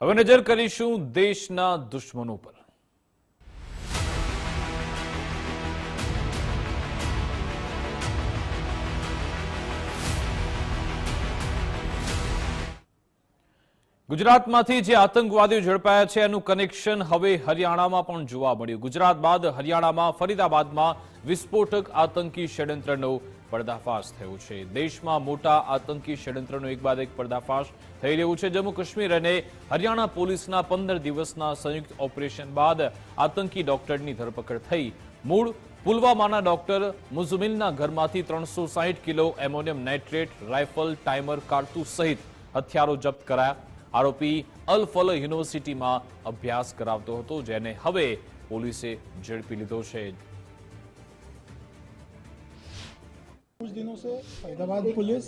હવે નજર કરીશું દેશના દુશ્મનો પર. ગુજરાતમાંથી જે આતંકવાદીઓ ઝડપાયા છે, એનું કનેક્શન હવે હરિયાણામાં પણ જોવા મળ્યું. ગુજરાત બાદ હરિયાણામાં, ફરીદાબાદમાં વિસ્ફોટક આતંકી ષડયંત્રનો પર્દાફાશ થયું છે. દેશમાં મોટા આતંકી ષડયંત્રનો એક બાદ એક પર્દાફાશ થઈ રહ્યું છે. જમ્મુ કાશ્મીર અને હરિયાણા પોલીસના પંદર દિવસના સંયુક્ત ઓપરેશન બાદ આતંકી ડોક્ટરની ધરપકડ થઈ. મૂળ પુલવામાના ડોક્ટર મુઝમિલના ઘરમાંથી ત્રણસો kilo ammonium nitrate, rifle, timer, કારતૂસ સહિત હથિયારો જપ્ત કરાયા. આરોપી અલ ફલ યુનિવર્સિટીમાં અભ્યાસ કરાવતો હતો, જેને હવે પોલીસે ઝડપી લીધો છે. कुछ दिनों से फरीदाबाद पुलिस,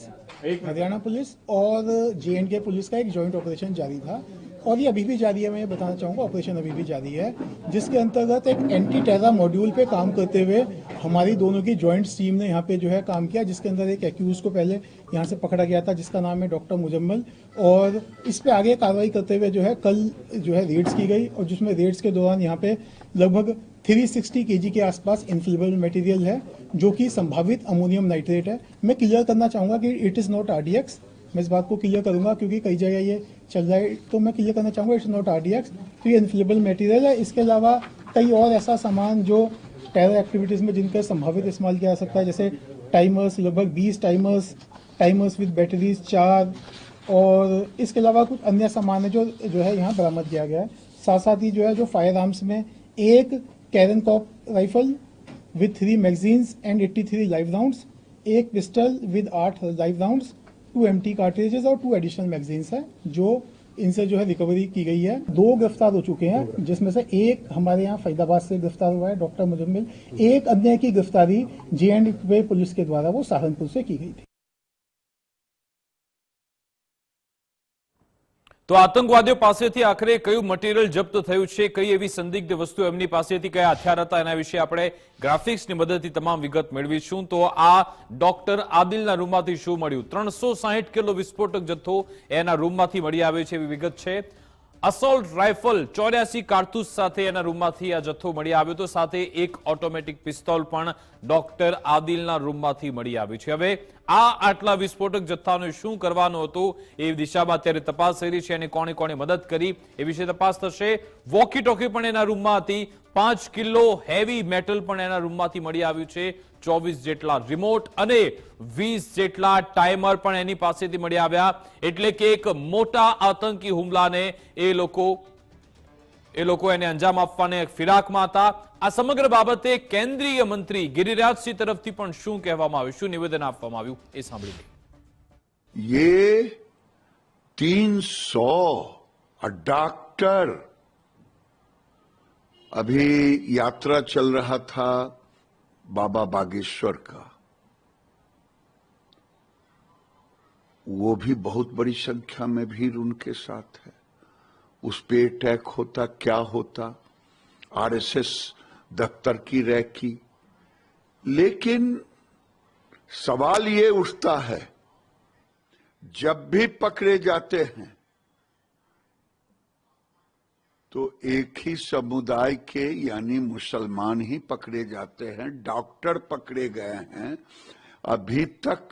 हरियाणा पुलिस और जे एंड के पुलिस का एक जॉइंट ऑपरेशन जारी था। और ये अभी भी जारी है, मैं ये बताना चाहूँगा ऑपरेशन अभी भी जारी है, जिसके अंतर्गत एक एंटी टेरा मॉड्यूल पे काम करते हुए हमारी दोनों की जॉइंट टीम ने यहाँ पे जो है काम किया, जिसके अंदर एक एक्यूज को पहले यहाँ से पकड़ा गया था, जिसका नाम है डॉक्टर मुजम्मल और इस पे आगे कार्रवाई करते हुए जो है कल जो है रेड्स की गई और जिसमें रेड्स के दौरान यहाँ पे लगभग 360 केजी के आसपास इन्फ्लेमेबल मटेरियल है, जो कि संभावित अमोनियम नाइट्रेट है। मैं क्लियर करना चाहूँगा कि इट इज़ नॉट आरडीएक्स मैं इस बात को क्लियर करूँगा क्योंकि कई जगह ये चल रहा है तो मैं क्लियर करना चाहूँगा इट्स नॉट आरडीएक्स तो ये इन्फ्लेमेबल मटेरियल है। इसके अलावा कई और ऐसा सामान जो टेरर एक्टिविटीज़ में जिनका संभावित इस्तेमाल किया जा सकता है, जैसे टाइमर्स लगभग 20 टाइमर्स टाइमर्स विद बैटरीज चार, और इसके अलावा कुछ अन्य सामान है जो जो है यहाँ बरामद किया गया है। साथ साथ ही जो है, जो फायर आर्म्स में एक Karen corp rifle with three magazines and 83 live rounds एक पिस्टल विद आठ live rounds two M T cartridges और टू एडिशनल मैगजीन्स है, जो इनसे जो है रिकवरी की गई है। दो गिरफ़्तार हो चुके हैं, जिसमें से एक हमारे यहाँ फरीदाबाद से गिरफ़्तार हुआ है, डॉक्टर मुजम्मिल। एक अन्य की गिरफ्तारी जे एंड पुलिस के द्वारा, वो सहारनपुर से की गई थी। તો આતંકવાદીઓ પાસેથી આખરે કયું મટીરિયલ જપ્ત થયું છે? કઈ એવી સંદિગ્ધ વસ્તુ એમની પાસેથી કયા હથિયાર હતા? એના વિશે આપણે ગ્રાફિક્સની મદદથી તમામ વિગત મેળવીશું. તો આ ડોક્ટર આદિલના રૂમમાંથી શું મળ્યું? ત્રણસો કિલો વિસ્ફોટક જથ્થો એના રૂમમાંથી મળી આવ્યો છે એવી વિગત છે. અસોલ્ટ રાઇફલ ચોર્યાસી કારતૂસ સાથે એના રૂમમાંથી આ જથ્થો મળી આવ્યો તો સાથે એક ઓટોમેટિક પિસ્તોલ પણ ડોક્ટર આદિલના રૂમમાંથી મળી આવ્યું છે. હવે આ આટલા વિસ્ફોટક જથ્થાનું શું કરવાનું હતું એ દિશામાં અત્યારે તપાસ થઈ રહી છે અને કોણે કોણે મદદ કરી એ વિશે તપાસ થશે. વોકી ટોકી પણ એના રૂમમાં હતી. પાંચ કિલો હેવી મેટલ પણ એના રૂમમાંથી મળી આવ્યું છે. ચોવીસ જેટલા રિમોટ અને વીસ જેટલા ટાઈમર પણ એની પાસેથી મળી આવ્યા. એટલે કે એક મોટા આતંકી હુમલાને એ લોકો એ લોકો એને અંજામ આપવાને ફિરાકમાં હતા. આ સમગ્ર બાબતે કેન્દ્રીય મંત્રી ગિરિરાજસિંહ તરફથી પણ શું કહેવામાં આવ્યું, શું નિવેદન આપવામાં આવ્યું એ સાંભળી લે તીન સો ડોક્ટર अभी यात्रा चल रहा था बाबा बागेश्वर का। वो भी बहुत बड़ी संख्या में भीड़ उनके साथ है। उस पे अटैक होता, क्या होता, आरएसएस दफ्तर की रैकी लेकिन सवाल ये उठता है, जब भी पकड़े जाते हैं तो एक ही समुदाय के यानी मुसलमान ही पकड़े जाते हैं, डॉक्टर पकड़े गए हैं। अभी तक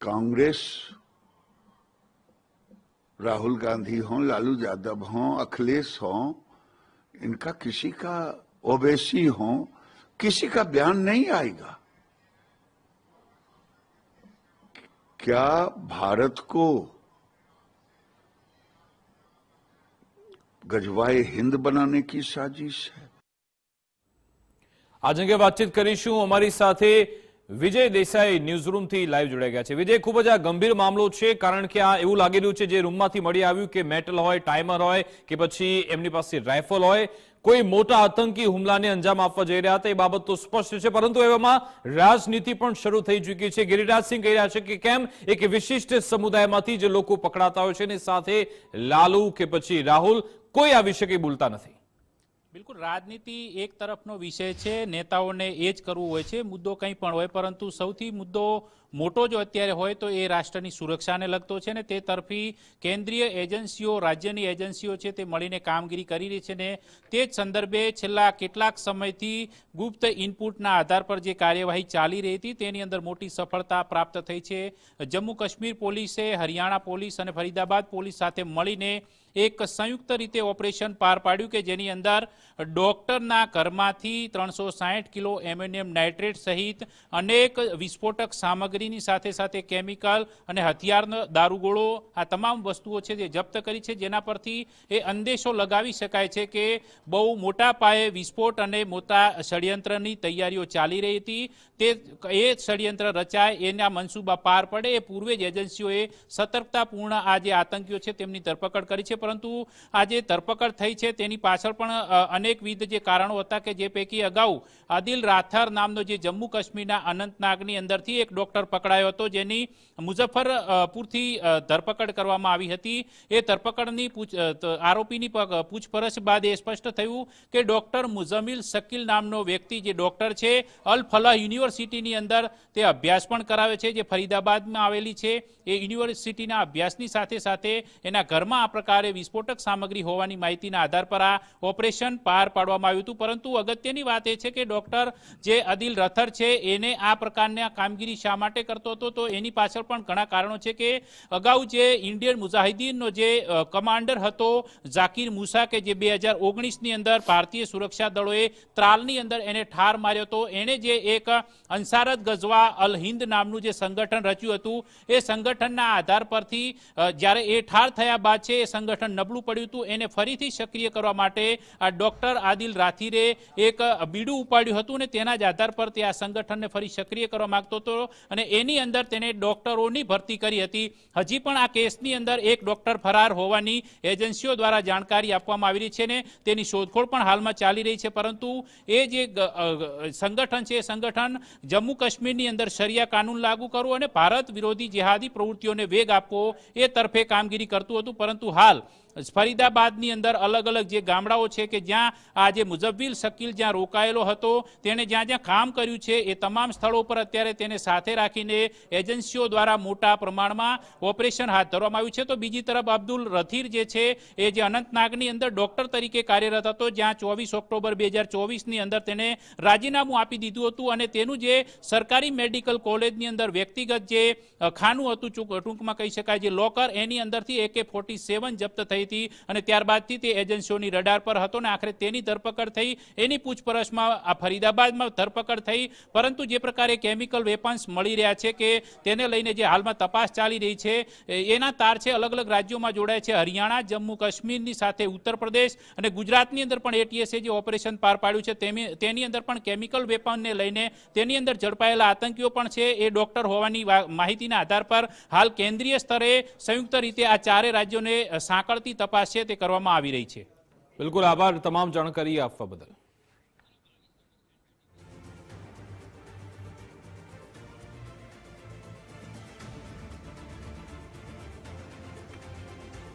कांग्रेस, राहुल गांधी हों, लालू यादव हों, अखिलेश हों, इनका किसी का ओवैसी हों, किसी का बयान नहीं आएगा। क्या भारत को ગજવાએ હિન્દ બનાને કી સાજીશ હૈ આજ અંગે વાતચીત કરીશું અમારી સાથે વિજય દેસાઈ ન્યૂઝ રૂમથી લાઈવ જોડાઈ ગયા છે વિજય ખૂબ જ આ ગંભીર મામલો છે કારણ કે આ એવું લાગી રહ્યું છે જે રૂમમાંથી મળી આવ્યું કે મેટલ હોય ટાઈમર હોય, કે પછી એમની પાસે રાઇફલ હોય, કોઈ મોટા આતંકી હુમલાને અંજામ આપવા જઈ રહ્યા હતા, એ બાબત તો સ્પષ્ટ છે, પરંતુ એવામાં રાજનીતિ પણ શરૂ થઈ ચૂકી છે. ગિરિરાજસિંહ કહી રહ્યા છે કે કેમ? એક વિશિષ્ટ સમુદાયમાંથી જે લોકો પકડાતા હોય છે, અને સાથે લાલુ કે પછી રાહુલ કોઈ આ વિશે કંઈ બોલતા નથી. બિલકુલ, રાજનીતિ એક તરફનો વિષય છે, નેતાઓને એ જ કરવું હોય છે, મુદ્દો કંઈ પણ હોય, પરંતુ સૌથી મુદ્દો મોટો જો અત્યારે હોય તો એ રાષ્ટ્રની સુરક્ષાને લગતો છે ને તે તરફી કેન્દ્રીય એજન્સીઓ, રાજ્યની એજન્સીઓ છે તે મળીને કામગીરી કરી રહી છે ને તે જ સંદર્ભે છેલ્લા કેટલાક સમયથી ગુપ્ત ઇનપુટના આધાર પર જે કાર્યવાહી ચાલી રહી હતી તેની અંદર મોટી સફળતા પ્રાપ્ત થઈ છે. જમ્મુ કાશ્મીર પોલીસે, હરિયાણા પોલીસ અને ફરીદાબાદ પોલીસ સાથે મળીને એક સંયુક્ત રીતે ઓપરેશન પાર પાડ્યું કે જેની અંદર ડોક્ટરના ઘરમાંથી ત્રણસો સાહીઠ કિલો એમોનિયમ નાઇટ્રેટ સહિત અનેક વિસ્ફોટક સામગ્રીની સાથે સાથે કેમિકલ અને હથિયારનો દારૂગોળો આ તમામ વસ્તુઓ છે જે જપ્ત કરી છે જેના પરથી એ અંદેશો લગાવી શકાય છે કે બહુ મોટા પાયે વિસ્ફોટ અને મોટા ષડયંત્રની તૈયારીઓ ચાલી રહી હતી. તે એ ષડયંત્ર રચાય એના મનસૂબા પાર પડે એ પૂર્વે જ એજન્સીઓએ સતર્કતાપૂર્ણ આ જે આતંકીઓ છે તેમની ધરપકડ કરી છે. પરંતુ આ જે ધરપકડ થઈ છે તેની પાછળ પણ અ, અનેકવિધ જે કારણો હતા કે જે પૈકી અગાઉ આદિલ રાથર નામનો જે જમ્મુ કાશ્મીરના અનંતનાગની અંદરથી એક ડોક્ટર પકડાયો હતો, જેની મુઝફ્ફરપુરથી ધરપકડ કરવામાં આવી હતી. એ ધરપકડની પૂછ આરોપીની પૂછપરછ બાદ એ સ્પષ્ટ થયું કે ડોક્ટર મુઝમિલ શકીલ નામનો વ્યક્તિ જે ડોક્ટર છે, અલ ફલાહ યુનિવર્સિટીની અંદર તે અભ્યાસ પણ કરાવે છે, જે ફરીદાબાદમાં આવેલી છે. એ યુનિવર્સિટીના અભ્યાસની સાથે સાથે એના ઘરમાં આ પ્રકારે વિસ્ફોટક સામગ્રી હોવાની માહિતીના આધાર પર આ ઓપરેશન પાર પાડવામાં આવ્યું હતું. પરંતુ અગત્યની વાત એ છે કે ડોક્ટર જે અદિલ રથર છે, એને આ પ્રકારના કામગીરી શા માટે કરતો હતો? તો એની પાછળ પણ ઘણા કારણો છે કે અગાઉ જે ઇન્ડિયન મુજાહિદીનનો જે કમાન્ડર હતો, ઝાકીર મુસા કે જે બે હજાર ઓગણીસની અંદર ભારતીય સુરક્ષા દળોએ ત્રાલની અંદર એને ઠાર માર્યો હતો, એણે જે એક અંસારત ગઝવા અલ હિન્દ નામનું જે સંગઠન રચ્યું હતું, એ સંગઠનના આધાર પરથી જ્યારે એ ઠાર થયા બાદ છે, એ સંગઠન નબળું પડ્યું હતું, એને ફરીથી સક્રિય કરવા માટે આ ડોક્ટર આદિલ રાથીરે એક બીડું ઉપાડ્યું હતું ને તેના જ આધાર પર તે આ સંગઠનને ફરી સક્રિય કરવા માંગતો હતો અને એની અંદર તેને ડોક્ટરોની ભરતી કરી હતી. હજી પણ આ કેસની અંદર એક ડોક્ટર ફરાર હોવાની એજન્સીઓ દ્વારા જાણકારી આપવામાં આવી રહી છે ને તેની શોધખોળ પણ હાલમાં ચાલી રહી છે. પરંતુ એ જે સંગઠન છે એ સંગઠન જમ્મુ કાશ્મીરની અંદર શરિયા કાનૂન લાગુ કરવું અને ભારત વિરોધી જેહાદી પ્રવૃત્તિઓને વેગ આપવો એ તરફે કામગીરી કરતું હતું. પરંતુ હાલ ફરીદાબાદની અંદર અલગ અલગ જે ગામડાઓ છે કે જ્યાં આ જે મુઝવ્વિલ શકીલ જ્યાં રોકાયેલો હતો, તેણે જ્યાં જ્યાં કામ કર્યું છે, એ તમામ સ્થળો પર અત્યારે તેને સાથે રાખીને એજન્સીઓ દ્વારા મોટા પ્રમાણમાં ઓપરેશન હાથ ધરવામાં આવ્યું છે. તો બીજી તરફ અબ્દુલ રથીર જે છે, એ જે અનંતનાગની અંદર ડોક્ટર તરીકે કાર્યરત હતો, જ્યાં ચોવીસ ઓક્ટોબર બે હજાર ચોવીસની અંદર તેને રાજીનામું આપી દીધું હતું અને તેનું જે સરકારી મેડિકલ કોલેજની અંદર વ્યક્તિગત જે ખાનું હતું, ટૂંક- ટૂંકમાં કહી શકાય, જે લોકર એની અંદરથી એકે ફોર્ટી સેવન જપ્ત થઈ હતી અને ત્યારબાદથી તે એજન્સીઓની રડાર પર હતો ને આખરે તેની ધરપકડ થઈ. એની પૂછપરછમાં આ ફરીદાબાદમાં ધરપકડ થઈ. પરંતુ જે પ્રકારે કેમિકલ વેપન્સ મળી રહ્યા છે કે તેને લઈને જે હાલમાં તપાસ ચાલી રહી છે એના તાર છે, અલગ અલગ રાજ્યોમાં જોડાય છે. હરિયાણા, જમ્મુ કાશ્મીરની સાથે ઉત્તર પ્રદેશ અને ગુજરાતની અંદર પણ એટીએસે જે ઓપરેશન પાર પાડ્યું છે તેની અંદર પણ કેમિકલ વેપનને લઈને તેની અંદર ઝડપાયેલા આતંકીઓ પણ છે. એ ડોક્ટર હોવાની માહિતીના આધાર પર હાલ કેન્દ્રીય સ્તરે સંયુક્ત રીતે આ ચારે રાજ્યોને સાંકળતી તપાસ છે તે કરવામાં આવી રહી છે. બિલકુલ આભાર. તમામ જાણકારી આપવા બદલ.